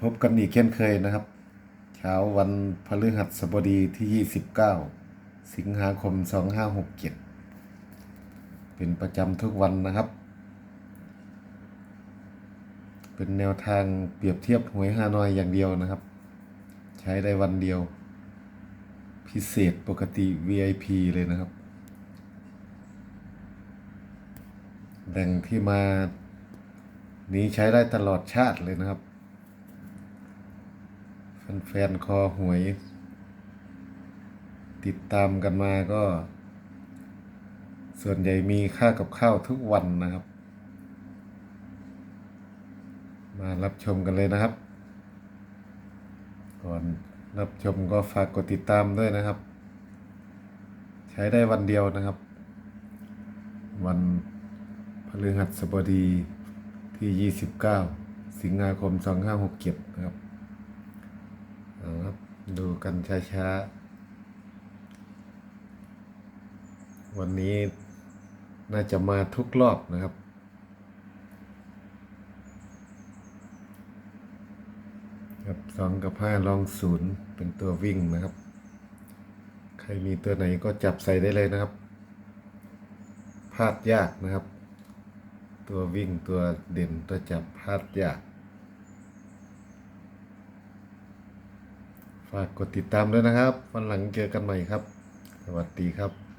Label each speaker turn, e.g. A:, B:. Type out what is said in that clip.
A: พบกันอีกเช่นเคยนะครับ เช้าวันพฤหัสบดีที่ 29 สิงหาคม 2567 เป็นประจำทุกวันนะครับ เป็นแนวทางเปรียบเทียบหวยฮานอยอย่างเดียวนะครับ ใช้ได้วันเดียว พิเศษปกติ VIP เลยนะครับแหล่งที่มานี้ใช้ได้ตลอดชาติเลยนะครับ แฟนๆคอหวย ติดตามกันมาก็ ส่วนใหญ่มีค่ากับข้าวทุกวันนะครับ มารับชมกันเลยนะครับ ก่อนรับชมก็ฝากกดติดตามด้วยนะครับ ใช้ได้วันเดียวนะครับ วันพฤหัสบดีที่ 29 สิงหาคม 2567 นะครับเอาครับ ดูกันช้าๆ วันนี้น่าจะมาทุกรอบนะครับครับสองกับห้าลองศูนย์เป็นตัววิ่งนะครับ ใครมีตัวไหนก็จับใส่ได้เลยนะครับพลาดยากนะครับ ตัววิ่งตัวเด่นตัวจับพลาดยาก ฝากกดติดตามด้วยนะครับ วันหลังเจอกันใหม่ครับ สวัสดีครับ